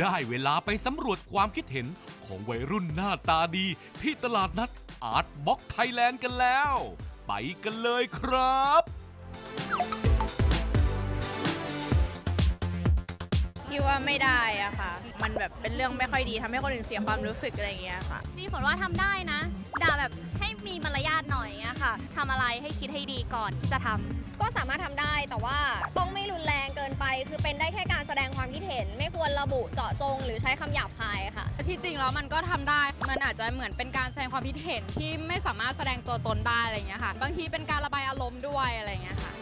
ได้เวลาไปสำรวจความคิดเห็นของวัยรุ่นหน้าตาดีที่ตลาดนัดอาร์ตบ็อกไทยแลนด์กันแล้ว ไปกันเลยครับ คิดว่าไม่ได้อะค่ะ มันแบบเป็นเรื่องไม่ค่อยดีทำให้คนอื่นเสียความรู้สึกอะไรอย่างเงี้ยค่ะ จีฝนว่าทำได้นะ ด่าแบบให้มีมารยาทหน่อยอะค่ะทำอะไรให้คิดให้ดีก่อนที่จะทำก็สามารถทำได้แต่ว่าต้องไม่รุนแรงเกิ นไป คือเป็นได้แค่การแสดงความคิดเห็น ไม่ควรระบุเจาะจง หรือใช้คำหยาบคายค่ะ ที่จริงแล้วมันก็ทำได้ มันอาจจะเหมือนเป็นการแสดงความคิดเห็นที่ไม่สามารถแสดงตัวตนได้อะไรอย่างเงี้ยค่ะ บางทีเป็นการระบายอารมณ์ด้วยอะไรอย่างเงี้ยค่ะ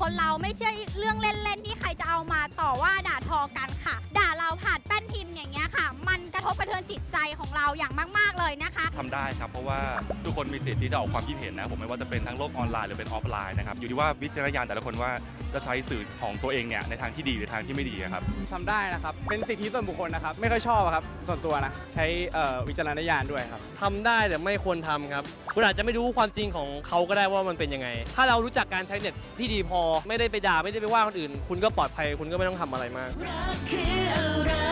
คนเราไม่ใช่เรื่องเล่นๆที่ใครจะเอามาต่อว่าด่าทอกันค่ะ ด่าเราผ่านแป้นพิมพ์อย่างเงี้ยค่ะ มันกระทบกระเทือนจิตใจของเราอย่างมาก ๆเลยนะคะ ทำได้ครับ เพราะว่าทุกคนมีสิทธิ์ที่จะออกความคิดเห็นนะผมไม่ว่าจะเป็นทั้งโลกออนไลน์หรือเป็นออฟไลน์นะครับอยู่ที่ว่าวิจารณญาณแต่ละคนว่า จะใช้สื่อของตัวเองเนี่ยในทางที่ดีหรือทางที่ไม่ดีอะครับ ทำได้นะครับ เป็นสิทธิส่วนบุคคลนะครับ ไม่ค่อยชอบอะครับ ส่วนตัวนะ ใช้เอ่อวิจารณญาณด้วยครับ ทำได้แต่ไม่ควรทำครับคุณอาจจะไม่รู้ความจริงของเขาก็ได้ว่ามันเป็นยังไง ถ้าเรารู้จักการใช้เน็ตที่ดีพอ ไม่ได้ไปด่าไม่ได้ไปว่าคนอื่น คุณก็ปลอดภัย คุณก็ไม่ต้องทำอะไรมาก รักคืออะไร